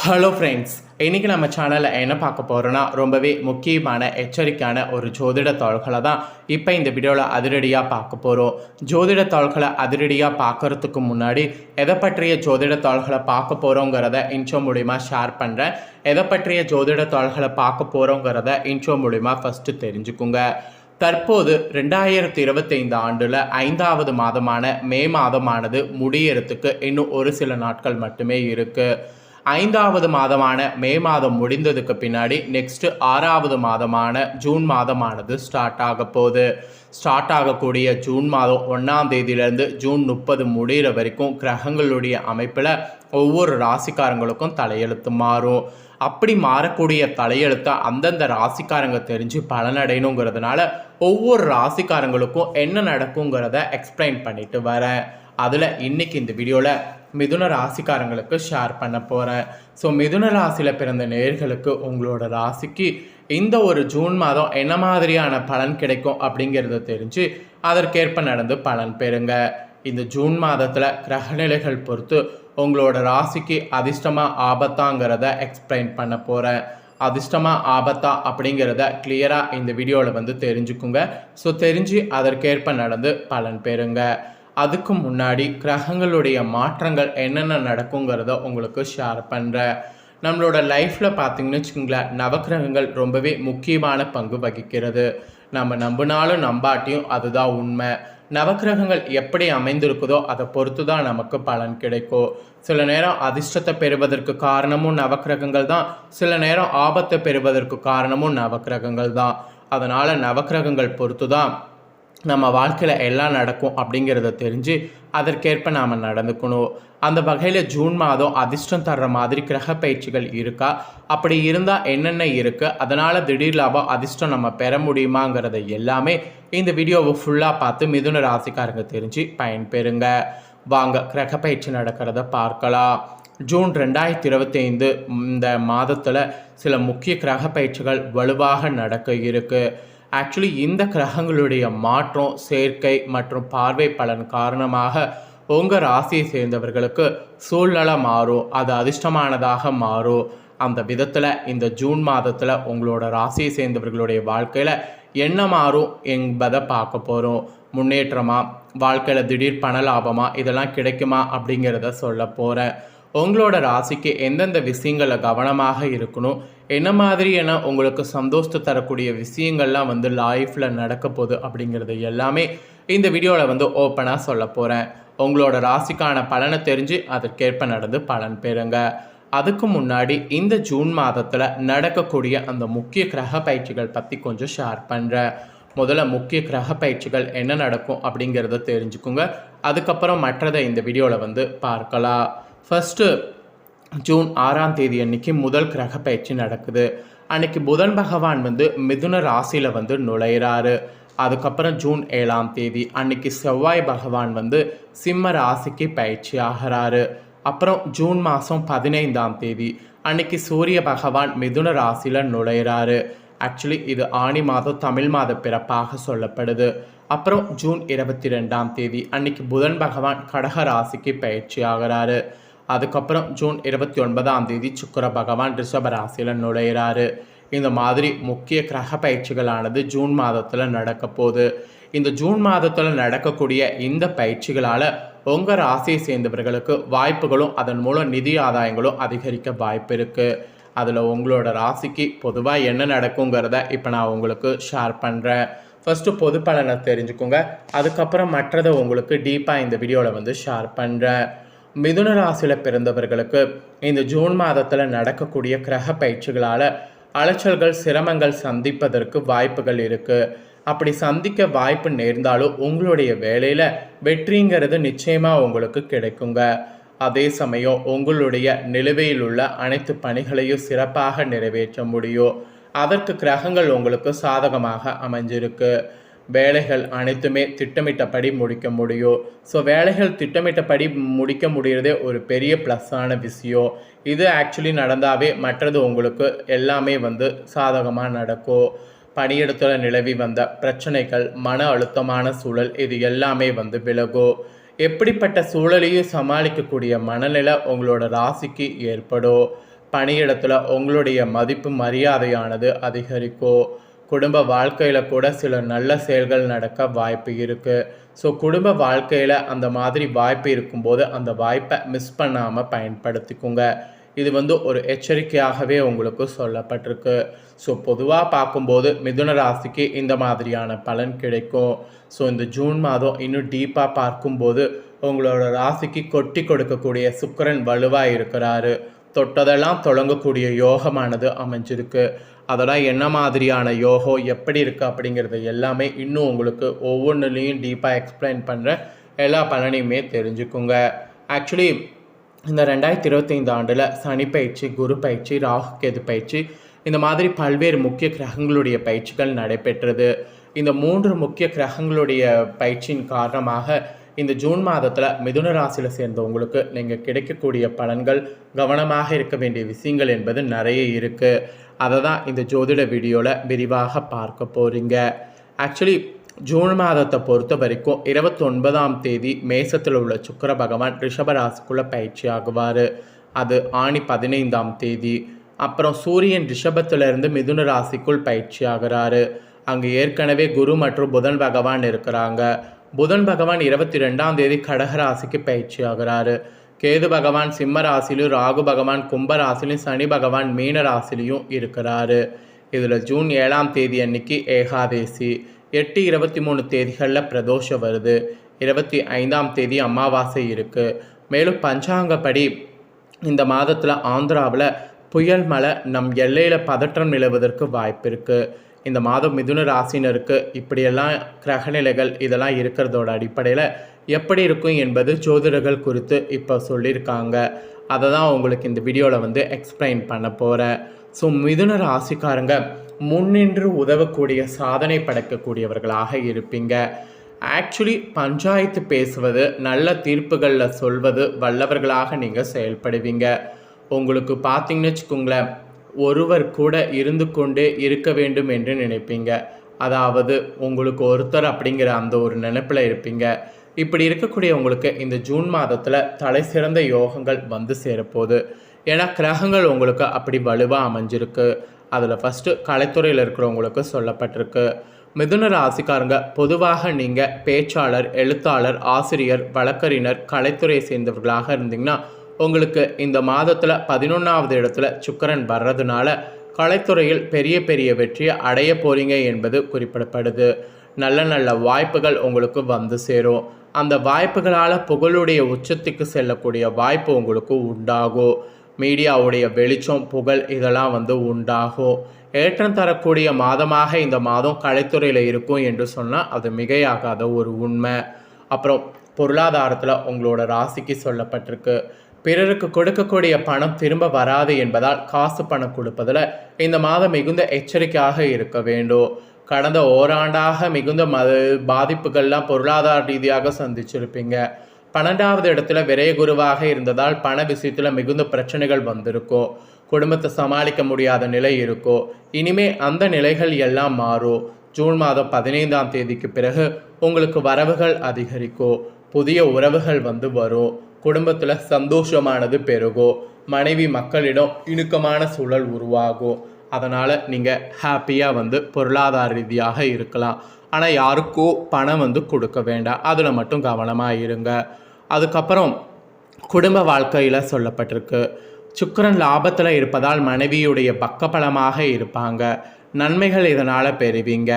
Hello friends இன்றைக்கி நம்ம சேனலில் என்ன பார்க்க போகிறோன்னா ரொம்பவே முக்கியமான எச்சரிக்கையான ஒரு ஜோதிட தாள்களை தான் இப்போ இந்த வீடியோவில் அதிரடியாக பார்க்க போகிறோம் ஜோதிட தாள்களை அதிரடியாக பார்க்கறதுக்கு முன்னாடி எதை பற்றிய ஜோதிட தாள்களை பார்க்க போகிறோங்கிறத இன்ஷோ மூலிமா ஷேர் பண்ணுறேன் எதை பற்றிய ஜோதிட தாள்களை பார்க்க போகிறோங்கிறத இன்ஷோ மூலிமா ஃபஸ்ட்டு தெரிஞ்சுக்குங்க. தற்போது ரெண்டாயிரத்தி இருபத்தைந்து ஆண்டில் ஐந்தாவது மாதமான மே மாதமானது முடியறதுக்கு இன்னும் ஒரு சில நாட்கள் மட்டுமே இருக்குது ஐந்தாவது மாதமான மே மாதம் முடிந்ததுக்கு பின்னாடி நெக்ஸ்ட் ஆறாவது மாதமான ஜூன் மாதமானது ஸ்டார்ட் ஆக போகுது. ஸ்டார்ட் ஆகக்கூடிய ஜூன் மாதம் ஒன்றாம் தேதியிலேருந்து ஜூன் முப்பது முடிகிற வரைக்கும் கிரகங்களுடைய அமைப்பில் ஒவ்வொரு ராசிக்காரங்களுக்கும் தலையெழுத்து மாறும். அப்படி மாறக்கூடிய தலையெழுத்தை அந்தந்த ராசிக்காரங்க தெரிஞ்சு பலனடையணுங்கிறதுனால ஒவ்வொரு ராசிக்காரங்களுக்கும் என்ன நடக்குங்கிறத எக்ஸ்பிளைன் பண்ணிட்டு வரேன். அதில் இன்னைக்கு இந்த வீடியோவில் மிதுன ராசிக்காரங்களுக்கு ஷேர் பண்ண போகிறேன் ஸோ மிதுன ராசியில் பிறந்த நேர்களுக்கு உங்களோட ராசிக்கு இந்த ஒரு ஜூன் மாதம் என்ன மாதிரியான பலன் கிடைக்கும் அப்படிங்கிறத தெரிஞ்சு அதற்கேற்ப நடந்து பலன் பெறுங்க. இந்த ஜூன் மாதத்தில் கிரகநிலைகள் பொறுத்து உங்களோட ராசிக்கு அதிர்ஷ்டமாக ஆபத்தாங்கிறத எக்ஸ்பிளைன் பண்ண போகிறேன் அதிர்ஷ்டமாக ஆபத்தா அப்படிங்கிறத கிளியராக இந்த வீடியோவில் வந்து தெரிஞ்சுக்குங்க. ஸோ தெரிஞ்சு அதற்கேற்ப நடந்து பலன் பெறுங்க. அதுக்கு முன்னாடி கிரகங்களுடைய மாற்றங்கள் என்னென்ன நடக்குங்கிறத உங்களுக்கு ஷேர் பண்ணுறேன் நம்மளோட லைஃப்பில் பார்த்தீங்கன்னு வச்சுக்கோங்களேன் நவக்கிரகங்கள் ரொம்பவே முக்கியமான பங்கு வகிக்கிறது. நம்ம நம்பினாலும் நம்பாட்டியும் அதுதான் உண்மை. நவக்கிரகங்கள் எப்படி அமைந்திருக்குதோ அதை பொறுத்து தான் நமக்கு பலன் கிடைக்கும். சில நேரம் அதிர்ஷ்டத்தை பெறுவதற்கு காரணமும் நவக்கிரகங்கள் தான். சில நேரம் ஆபத்தை பெறுவதற்கு காரணமும் நவக்கிரகங்கள் தான். அதனால் நவக்கிரகங்கள் பொறுத்து தான் நம்ம வாழ்க்கையில் எல்லாம் நடக்கும் அப்படிங்கிறத தெரிஞ்சு அதற்கேற்ப நாம் நடந்துக்கணும். அந்த வகையில் ஜூன் மாதம் அதிர்ஷ்டம் தர்ற மாதிரி கிரக பயிற்சிகள் இருக்கா? அப்படி இருந்தால் என்னென்ன இருக்குது அதனால் திடீர் லாபம் அதிர்ஷ்டம் நம்ம பெற முடியுமாங்கிறத எல்லாமே இந்த வீடியோவை ஃபுல்லாக பார்த்து மிதுன ராசிக்காரங்க தெரிஞ்சு பயன்பெறுங்க. வாங்க கிரக பயிற்சி நடக்கிறத பார்க்கலாம். ஜூன் ரெண்டாயிரத்தி இருபத்தைந்து இந்த மாதத்தில் சில முக்கிய கிரக பயிற்சிகள் வலுவாக நடக்க இருக்குது ஆக்சுவலி இந்த கிரகங்களுடைய மாற்றம் சேர்க்கை மற்றும் பார்வை பலன் காரணமாக உங்கள் ராசியை சேர்ந்தவர்களுக்கு சூழ்நிலை மாறும் அது அதிர்ஷ்டமானதாக மாறும். அந்த விதத்தில் இந்த ஜூன் மாதத்தில் உங்களோட ராசியை சேர்ந்தவர்களுடைய வாழ்க்கையில் என்ன மாறும் என்பதை பார்க்க போகிறோம் முன்னேற்றமா வாழ்க்கையில் திடீர் பண லாபமா இதெல்லாம் கிடைக்குமா அப்படிங்கிறத சொல்ல போகிறேன் உங்களோட ராசிக்கு எந்தெந்த விஷயங்களில் கவனமாக இருக்கணும்? என்ன மாதிரியான உங்களுக்கு சந்தோஷத்தை தரக்கூடிய விஷயங்கள்லாம் வந்து லைஃப்பில் நடக்க போகுது அப்படிங்கிறது எல்லாமே இந்த வீடியோவில் வந்து ஓப்பனாக சொல்ல போகிறேன் உங்களோட ராசிக்கான பலனை தெரிஞ்சு அதற்கேற்ப நடந்து பலன் பெறுங்க. அதுக்கு முன்னாடி இந்த ஜூன் மாதத்தில் நடக்கக்கூடிய அந்த முக்கிய கிரக பயிற்சிகள் பற்றி கொஞ்சம் ஷேர் பண்ணுறேன் முதல்ல முக்கிய கிரக பயிற்சிகள் என்ன நடக்கும் அப்படிங்கிறத தெரிஞ்சுக்குங்க. அதுக்கப்புறம் மற்றதை இந்த வீடியோவில் வந்து பார்க்கலாம். ஃபஸ்ட்டு ஜூன் ஆறாம் தேதி அன்னைக்கு முதல் கிரக பயிற்சி நடக்குது. அன்னைக்கு புதன் பகவான் வந்து மிதுன ராசியில் வந்து நுழையிறாரு. அதுக்கப்புறம் ஜூன் ஏழாம் தேதி அன்னைக்கு செவ்வாய் பகவான் வந்து சிம்ம ராசிக்கு பயிற்சி ஆகிறாரு. அப்புறம் ஜூன் மாதம் பதினைந்தாம் தேதி அன்னைக்கு சூரிய பகவான் மிதுன ராசியில் நுழையிறாரு. ஆக்சுவலி இது ஆணி மாதம் தமிழ் மாத பிறப்பாக சொல்லப்படுது. அப்புறம் ஜூன் இருபத்தி ரெண்டாம் தேதி அன்னைக்கு புதன் பகவான் கடக ராசிக்கு பயிற்சி ஆகிறாரு. அதுக்கப்புறம் ஜூன் இருபத்தி ஒன்பதாம் தேதி சுக்கர பகவான் ரிஷப ராசியில் நுழையிறாரு. இந்த மாதிரி முக்கிய கிரக பயிற்சிகளானது ஜூன் மாதத்தில் நடக்க போகுது. இந்த ஜூன் மாதத்தில் நடக்கக்கூடிய இந்த பயிற்சிகளால் உங்கள் ராசியை சேர்ந்தவர்களுக்கு வாய்ப்புகளும் அதன் மூலம் நிதி ஆதாயங்களும் அதிகரிக்க வாய்ப்பு இருக்குது அதில் உங்களோட ராசிக்கு பொதுவாக என்ன நடக்குங்கிறத இப்போ நான் உங்களுக்கு ஷேர் பண்ணுறேன் ஃபஸ்ட்டு பொது பலனை தெரிஞ்சுக்கோங்க. அதுக்கப்புறம் மற்றதை உங்களுக்கு டீப்பாக இந்த வீடியோவில் வந்து ஷேர் பண்ணுறேன் மிதுன ராசியில் பிறந்தவர்களுக்கு இந்த ஜூன் மாதத்தில் நடக்கக்கூடிய கிரக பயிற்சிகளால் அலைச்சல்கள் சிரமங்கள் சந்திப்பதற்கு வாய்ப்புகள் இருக்குது அப்படி சந்திக்க வாய்ப்பு நேர்ந்தாலும் உங்களுடைய வேலையில் வெற்றிங்கிறது நிச்சயமாக உங்களுக்கு கிடைக்குங்க. அதே சமயம் உங்களுடைய நிலுவையில் உள்ள அனைத்து பணிகளையும் சிறப்பாக நிறைவேற்ற முடியும். அதற்கு கிரகங்கள் உங்களுக்கு சாதகமாக அமைஞ்சிருக்கு. வேலைகள் அனைத்துமே திட்டமிட்டபடி முடிக்க முடியும் ஸோ வேலைகள் திட்டமிட்டபடி முடிக்க முடியறதே ஒரு பெரிய ப்ளஸ்ஸான விஷயம். இது ஆக்சுவலி நடந்தாவே மற்றது உங்களுக்கு எல்லாமே வந்து சாதகமாக நடக்கும் பணியிடத்தில் நிலவி வந்த பிரச்சனைகள் மன அழுத்தமான சூழல் இது எல்லாமே வந்து விலகும் எப்படிப்பட்ட சூழலையும் சமாளிக்கக்கூடிய மனநிலை உங்களோட ராசிக்கு ஏற்படும் பணியிடத்தில் உங்களுடைய மதிப்பு மரியாதையானது அதிகரிக்கும் குடும்ப வாழ்க்கையில் கூட சில நல்ல செயல்கள் நடக்க வாய்ப்பு இருக்குது ஸோ குடும்ப வாழ்க்கையில் அந்த மாதிரி வாய்ப்பு இருக்கும்போது அந்த வாய்ப்பை மிஸ் பண்ணாமல் பயன்படுத்திக்கோங்க. இது வந்து ஒரு எச்சரிக்கையாகவே உங்களுக்கு சொல்லப்பட்டிருக்கு. ஸோ பொதுவாக பார்க்கும்போது மிதுன ராசிக்கு இந்த மாதிரியான பலன் கிடைக்கும். ஸோ இந்த ஜூன் மாதம் இன்னும் டீப்பாக பார்க்கும்போது உங்களோட ராசிக்கு கொட்டி கொடுக்கக்கூடிய சுக்கரன் வலுவாக இருக்கிறாரு. தொட்டதெல்லாம் தொடங்கக்கூடிய யோகமானது அமைஞ்சிருக்கு. அதெல்லாம் என்ன மாதிரியான யோகோ எப்படி இருக்குது அப்படிங்கிறது எல்லாமே இன்னும் உங்களுக்கு ஒவ்வொன்றுலேயும் டீப்பாக எக்ஸ்பிளைன் பண்ணுற எல்லா பலனையுமே தெரிஞ்சுக்குங்க. ஆக்சுவலி இந்த ரெண்டாயிரத்தி இருபத்தைந்து ஆண்டில் சனி பயிற்சி குரு பயிற்சி ராகு கேது பயிற்சி இந்த மாதிரி பல்வேறு முக்கிய கிரகங்களுடைய பயிற்சிகள் நடைபெற்றது. இந்த மூன்று முக்கிய கிரகங்களுடைய பயிற்சியின் காரணமாக இந்த ஜூன் மாதத்தில் மிதுன ராசியில் சேர்ந்தவங்களுக்கு நீங்கள் கிடைக்கக்கூடிய பலன்கள் கவனமாக இருக்க வேண்டிய விஷயங்கள் என்பது நிறைய இருக்குது அதை தான் இந்த ஜோதிட வீடியோவில் விரிவாக பார்க்க போகிறீங்க ஆக்சுவலி ஜூன் மாதத்தை பொறுத்த வரைக்கும் இருபத்தொன்பதாம் தேதி மேசத்தில் உள்ள சுக்கர பகவான் ரிஷபராசிக்குள்ளே பயிற்சி ஆகுவார். அது ஆணி பதினைந்தாம் தேதி. அப்புறம் சூரியன் ரிஷபத்திலிருந்து மிதுன ராசிக்குள் பயிற்சி ஆகிறாரு. அங்கே ஏற்கனவே குரு மற்றும் புதன் பகவான் இருக்கிறாங்க. புதன் பகவான் இருபத்தி ரெண்டாம் தேதி கடக ராசிக்கு பயிற்சி ஆகிறாரு. கேது பகவான் சிம்ம ராசிலையும் ராகு பகவான் கும்ப ராசிலையும் சனி பகவான் மீன ராசிலையும் இருக்கிறாரு. இதில் ஜூன் ஏழாம் தேதி அன்னைக்கு ஏகாதேசி. எட்டு இருபத்தி மூணு தேதிகளில் பிரதோஷம் வருது. இருபத்தி ஐந்தாம் தேதி அமாவாசை இருக்குது மேலும் பஞ்சாங்கப்படி இந்த மாதத்தில் ஆந்திராவில் புயல் மழை நம் எல்லையில் பதற்றம் நிலவுவதற்கு வாய்ப்பு இருக்குது இந்த மாதம் மிதுன ராசினருக்கு இப்படியெல்லாம் கிரகநிலைகள் இதெல்லாம் இருக்கிறதோட அடிப்படையில் எப்படி இருக்கும் என்பது ஜோதிடர்கள் குறித்து இப்போ சொல்லியிருக்காங்க. அதை தான் உங்களுக்கு இந்த வீடியோவில் வந்து எக்ஸ்பிளைன் பண்ண போகிறேன் ஸோ மிதுன ராசிக்காரங்க முன்னின்று உதவக்கூடிய சாதனை படைக்கக்கூடியவர்களாக இருப்பீங்க. ஆக்சுவலி பஞ்சாயத்து பேசுவது நல்ல தீர்ப்புகளில் சொல்வது வல்லவர்களாக நீங்கள் செயல்படுவீங்க. உங்களுக்கு பார்த்தீங்கன்னு வச்சுக்கோங்களேன் ஒருவர் கூட இருந்து கொண்டே இருக்க வேண்டும் என்று நினைப்பீங்க. அதாவது உங்களுக்கு ஒருத்தர் அப்படிங்கிற அந்த ஒரு நினைப்பில் இருப்பீங்க. இப்படி இருக்கக்கூடிய உங்களுக்கு இந்த ஜூன் மாதத்தில் தலை சிறந்த யோகங்கள் வந்து சேரப்போகுது. ஏன்னா கிரகங்கள் உங்களுக்கு அப்படி வலுவாக அமைஞ்சிருக்கு. அதில் ஃபஸ்ட்டு கலைத்துறையில் இருக்கிறவங்களுக்கு சொல்லப்பட்டிருக்கு. மிதுன ராசிக்காரங்க பொதுவாக நீங்கள் பேச்சாளர் எழுத்தாளர் ஆசிரியர் வழக்கறிஞர் கலைத்துறையை சேர்ந்தவர்களாக இருந்தீங்கன்னா உங்களுக்கு இந்த மாதத்தில் பதினொன்றாவது இடத்துல சுக்கரன் வர்றதுனால கலைத்துறையில் பெரிய பெரிய வெற்றியை அடைய போகிறீங்க என்பது குறிப்பிடப்படுது. நல்ல நல்ல வாய்ப்புகள் உங்களுக்கு வந்து சேரும். அந்த வாய்ப்புகளால் புகழுடைய உச்சத்துக்கு செல்லக்கூடிய வாய்ப்பு உங்களுக்கு உண்டாகும். மீடியாவுடைய வெளிச்சம் புகழ் இதெல்லாம் வந்து உண்டாகும். ஏற்றம் தரக்கூடிய மாதமாக இந்த மாதம் கலைத்துறையில் இருக்கும் என்று சொன்னால் அது மிகையாகாத ஒரு உண்மை. அப்புறம் பொருளாதாரத்தில் உங்களோட ராசிக்கு சொல்லப்பட்டிருக்கு. பிறருக்கு கொடுக்கக்கூடிய பணம் திரும்ப வராது என்பதால் காசு பணம் கொடுப்பதில் இந்த மாதம் மிகுந்த எச்சரிக்கையாக இருக்க வேண்டும். கடந்த ஓராண்டாக மிகுந்த மத பாதிப்புகள்லாம் பொருளாதார ரீதியாக சந்திச்சிருப்பீங்க. பன்னெண்டாவது இடத்துல விரைய குருவாக இருந்ததால் பண விஷயத்தில் மிகுந்த பிரச்சனைகள் வந்திருக்கும் குடும்பத்தை சமாளிக்க முடியாத நிலை இருக்கும் இனிமே அந்த நிலைகள் எல்லாம் மாறும் ஜூன் மாதம் பதினைந்தாம் தேதிக்கு பிறகு உங்களுக்கு வரவுகள் அதிகரிக்கும் புதிய உறவுகள் வந்து வரும். குடும்பத்தில் சந்தோஷமானது பெருகும் மனைவி மக்களிடம் இணுக்கமான சூழல் உருவாகும் அதனால் நீங்கள் ஹாப்பியாக வந்து பொருளாதார ரீதியாக இருக்கலாம். ஆனால் யாருக்கோ பணம் வந்து கொடுக்க வேண்டாம். அதில் மட்டும் கவனமாக இருங்க. அதுக்கப்புறம் குடும்ப வாழ்க்கையில் சொல்லப்பட்டிருக்கு. சுக்கிரன் லாபத்தில் இருப்பதால் மனைவியுடைய பக்கபலமாக இருப்பாங்க. நன்மைகள் இதனால் பெறுவீங்க.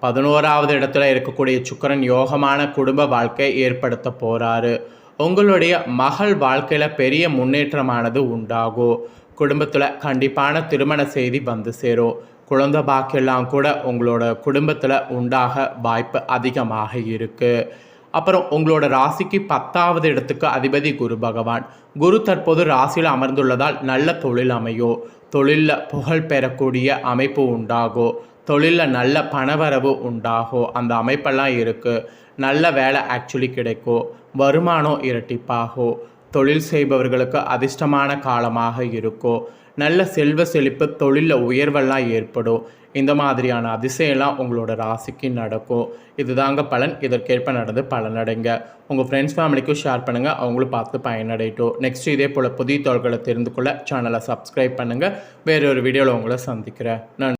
பதினோராவது இடத்துல இருக்கக்கூடிய சுக்கிரன் யோகமான குடும்ப வாழ்க்கை ஏற்படுத்த போகிறாரு உங்களுடைய மகள் வாழ்க்கையில் பெரிய முன்னேற்றமானது உண்டாகும் குடும்பத்தில் கண்டிப்பான திருமண செய்தி வந்து சேரும் குழந்த பாக்கியெல்லாம் கூட உங்களோட குடும்பத்தில் உண்டாக வாய்ப்பு அதிகமாக இருக்குது அப்புறம் உங்களோட ராசிக்கு பத்தாவது இடத்துக்கு அதிபதி குரு பகவான். குரு தற்போது ராசியில் அமர்ந்துள்ளதால் நல்ல தொழில் அமையும் தொழிலில் புகழ் பெறக்கூடிய அமைப்பு உண்டாகும் தொழிலில் நல்ல பணவரவு உண்டாகும் அந்த அமைப்பெல்லாம் இருக்குது நல்ல வேலை ஆக்சுவலி கிடைக்கும் வருமானம் இரட்டிப்பாகும் தொழில் செய்பவர்களுக்கு அதிர்ஷ்டமான காலமாக இருக்கும் நல்ல செல்வ செழிப்பு தொழிலில் உயர்வெல்லாம் ஏற்படும் இந்த மாதிரியான அதிசயம்லாம் உங்களோட ராசிக்கு நடக்கும் இதுதாங்க பலன். இதற்கேற்ப நடந்து பலனடைங்க. உங்கள் ஃப்ரெண்ட்ஸ் ஃபேமிலிக்கும் ஷேர் பண்ணுங்கள் அவங்களும் பார்த்து பயனடையட்டும் நெக்ஸ்ட் இதே போல் புதிய தோள்களை தெரிந்து கொள்ள சேனலை சப்ஸ்கிரைப் பண்ணுங்கள் வேறொரு வீடியோவில் உங்களை சந்திக்கிறேன். நன்றி.